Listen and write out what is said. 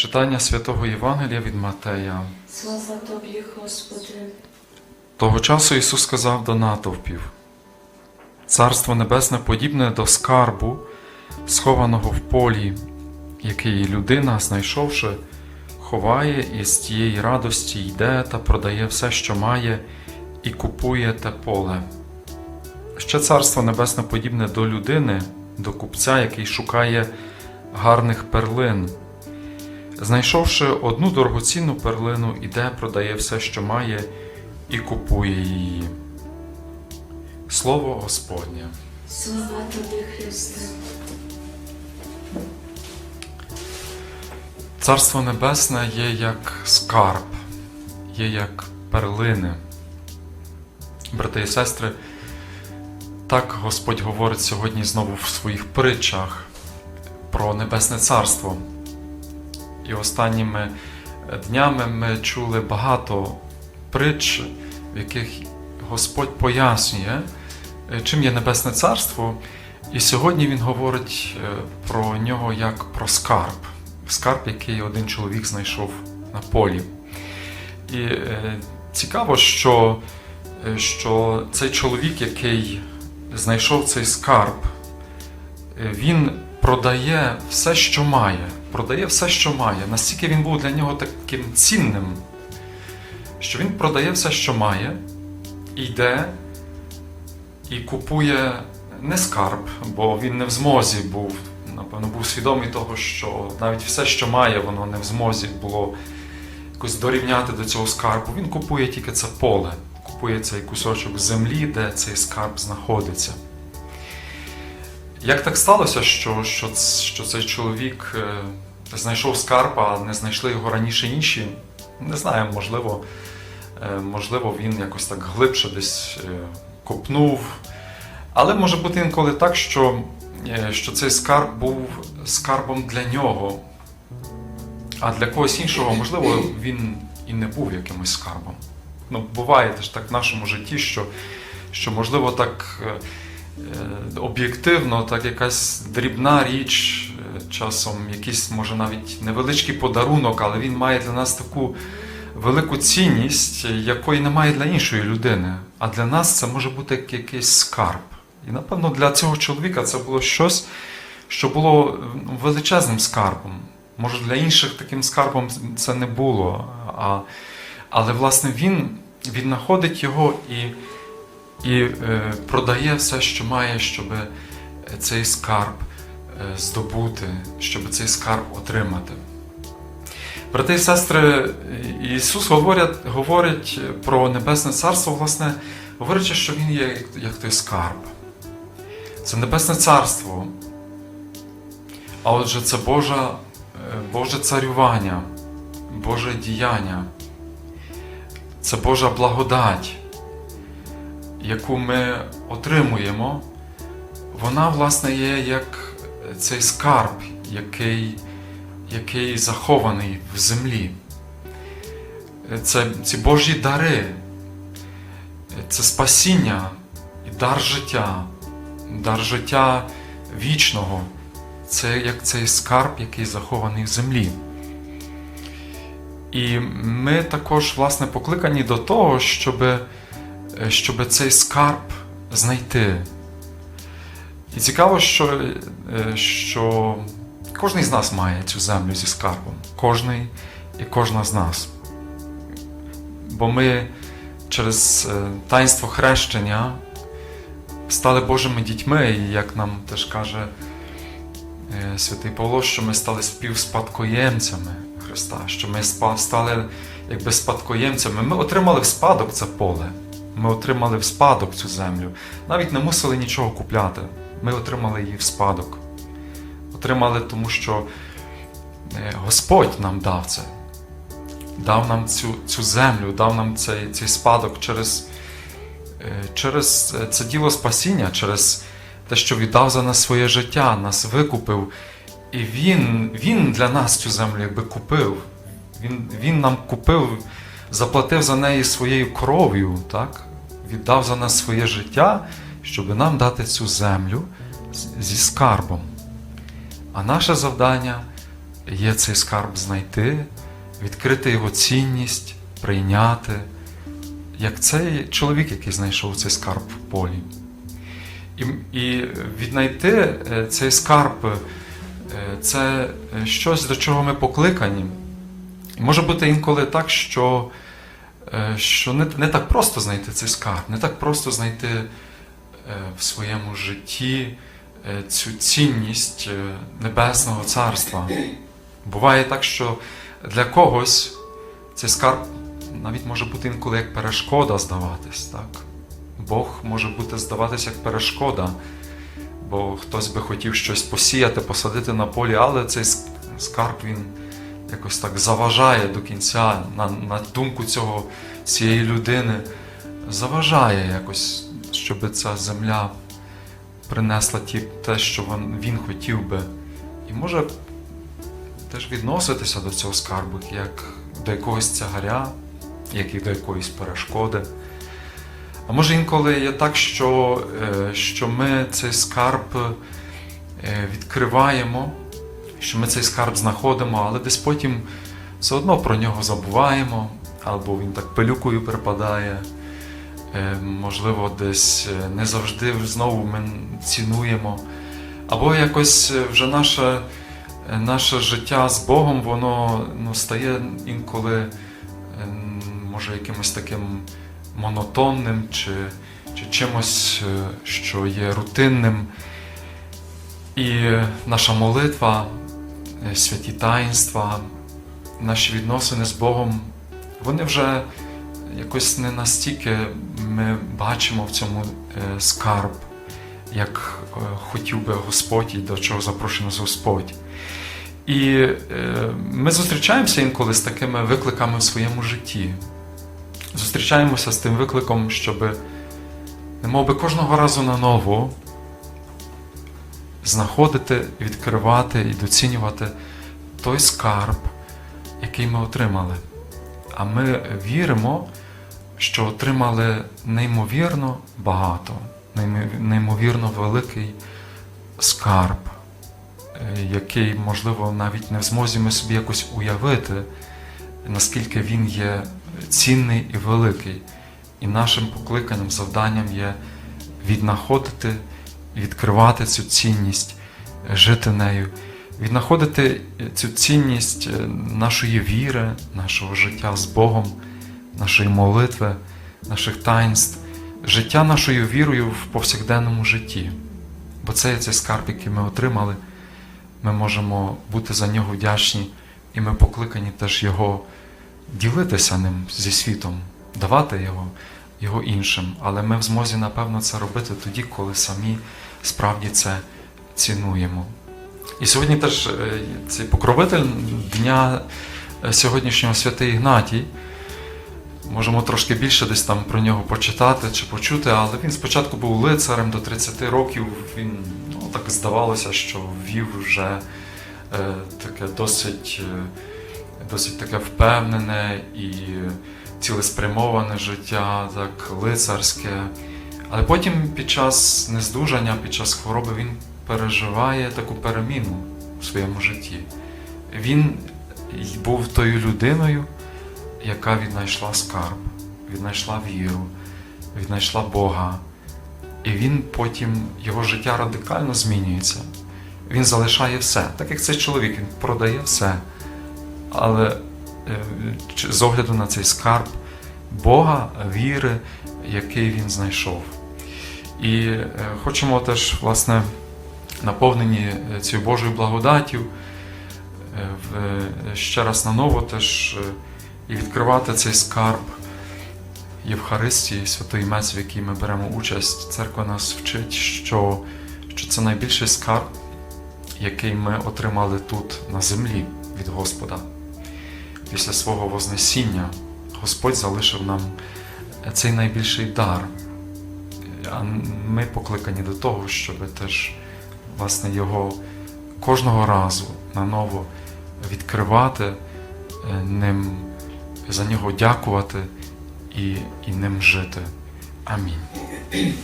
Читання святого Євангелія від Матея. Слава тобі, Господи. Того часу Ісус сказав до натовпів: Царство Небесне подібне до скарбу, схованого в полі, який людина, знайшовши, ховає і з тієї радості йде та продає все, що має, і купує те поле. Ще царство небесне подібне до людини, до купця, який шукає гарних перлин. Знайшовши одну дорогоцінну перлину, іде, продає все, що має, і купує її. Слово Господнє. Слава тобі, Христе. Царство Небесне є як скарб, є як перлини. Брати і сестри, так Господь говорить сьогодні знову в своїх притчах про Небесне Царство. І останніми днями ми чули багато притч, в яких Господь пояснює, е, чим є Небесне Царство. І сьогодні Він говорить е, про нього як про скарб. Скарб, який один чоловік знайшов на полі. І е, цікаво, що, е, що цей чоловік, який знайшов цей скарб, е, він продає все, що має. Продає все, що має. Настільки він був для нього таким цінним, що він продає все, що має, йде і купує не скарб, бо він не в змозі був. Напевно, був свідомий того, що навіть все, що має, воно не в змозі було якось дорівняти до цього скарбу. Він купує тільки це поле, купує цей кусочок землі, де цей скарб знаходиться. Як так сталося, що, що, що цей чоловік е, знайшов скарб, а не знайшли його раніше інші? Не знаю, можливо, е, можливо, він якось так глибше десь е, копнув. Але може бути інколи так, що, що цей скарб був скарбом для нього, а для когось іншого, можливо, він і не був якимось скарбом. Ну, буває теж так в нашому житті, що, що можливо, так об'єктивно, так якась дрібна річ, е, часом якийсь, може, навіть невеличкий подарунок, але він має для нас таку велику цінність, якої немає для іншої людини. А для нас це може бути як якийсь скарб. І напевно для цього чоловіка це було щось, що було величезним скарбом. Може, для інших таким скарбом це не було. А, але власне він знаходить його і, і е, продає все, що має, щоб цей скарб е, здобути, щоб цей скарб отримати. Брати і сестри, Ісус говорить, говорить про Небесне Царство, власне, говорячи, що Він є як, той скарб. Це Небесне Царство. А отже, це Божа, е, Боже царювання, Боже діяння. Це Божа благодать, яку ми отримуємо. Вона, власне, є як цей скарб, який який захований в землі. Це ці Божі дари, це спасіння і дар життя, дар життя вічного. Це як цей скарб, який захований в землі. І ми також, власне, покликані до того, щоб, щоб цей скарб знайти. І цікаво, що, е, що Кожний з нас має цю землю зі скарбом. Кожний і кожна з нас. Бо ми через е, таїнство хрещення стали Божими дітьми, і як нам теж каже е, святий Павло, що ми стали співспадкоємцями Христа, що ми стали якби спадкоємцями. Ми отримали в спадок це поле. Ми отримали в спадок цю землю. Навіть не мусили нічого купляти. Ми отримали її в спадок отримали, тому що е, Господь нам дав це, дав нам цю цю землю, дав нам цей цей спадок через, е, через е, це діло спасіння, через те, що віддав за нас своє життя, нас викупив. І Він він для нас цю землю якби купив. Він, Він нам купив, заплатив за неї своєю кров'ю, так? Віддав за нас своє життя, щоб нам дати цю землю зі скарбом. А наше завдання є цей скарб знайти, відкрити його цінність, прийняти, як цей чоловік, який знайшов цей скарб в полі. І, і віднайти е, цей скарб е, це е, щось, до чого ми покликані. Може бути інколи так, що, що не, не так просто знайти цей скарб, не так просто знайти е, в своєму житті е, цю цінність е, Небесного Царства. Буває так, що для когось цей скарб навіть може бути інколи як перешкода здаватись. Так? Бог може бути здаватись як перешкода, бо хтось би хотів щось посіяти, посадити на полі, але цей скарб він якось так заважає до кінця на, на думку цього, цієї людини, заважає якось, щоб ця земля принесла ті, те, що він, він хотів би. І може теж відноситися до цього скарбу, як до якогось тягаря, як і до якоїсь перешкоди. А може інколи є так, що, е, що ми цей скарб е, відкриваємо, що ми цей скарб знаходимо, але десь потім все одно про нього забуваємо, або він так пилюкою припадає. Е, Можливо, десь е, не завжди знову ми цінуємо. Або якось е, вже наше, наше життя з Богом, воно ну, стає інколи, може, якимось таким монотонним чи, чи чимось, що є рутинним. І наша молитва, святі таїнства, наші відносини з Богом, вони вже якось не настільки ми бачимо в цьому е, скарб, як е, хотів би Господь і до чого запрошує нас Господь. І е, ми зустрічаємося інколи з такими викликами в своєму житті. Зустрічаємося з тим викликом, щоб немов би кожного разу наново знаходити, відкривати і доцінювати той скарб, який ми отримали. А ми віримо, що отримали неймовірно багато, неймовірно великий скарб, е, який, можливо, навіть не в змозі ми собі якось уявити, наскільки він є цінний і великий. І нашим покликанням, завданням є віднаходити, відкривати цю цінність, жити нею, віднаходити цю цінність е, нашої віри, нашого життя з Богом, нашої молитви, наших таїнств, життя нашою вірою в повсякденному житті. Бо це є цей скарб, який ми отримали. Ми можемо бути за нього вдячні, і ми покликані теж його ділитися ним зі світом, давати його, його іншим. Але ми в змозі, напевно, це робити тоді, коли самі справді це цінуємо. І сьогодні теж е, цей покровитель дня е, сьогоднішнього святий Ігнатій. Можемо трошки більше десь там про нього почитати чи почути, але він спочатку був лицарем до 30 років. Він ну, так здавалося, що ввів вже е, таке досить, е, досить таке впевнене і цілеспрямоване життя, так лицарське. Але потім під час нездужання, під час хвороби він переживає таку переміну в своєму житті. Він був тою людиною, яка віднайшла скарб, віднайшла віру, віднайшла Бога. І він потім, його життя радикально змінюється. Він залишає все. Так як цей чоловік, він продає все. Але з огляду на цей скарб Бога, віри, який він знайшов. І е, хочемо теж, власне, наповнені е, цією Божою благодаттю, е, ще раз наново теж е, і відкривати цей скарб Євхаристії, святої Меці, в якій ми беремо участь. Церква нас вчить, що, що це найбільший скарб, який ми отримали тут на землі від Господа. Після свого Вознесіння Господь залишив нам цей найбільший дар. А ми покликані до того, щоб теж власне його кожного разу наново відкривати, е, ним за нього дякувати і, і ним жити. Амінь.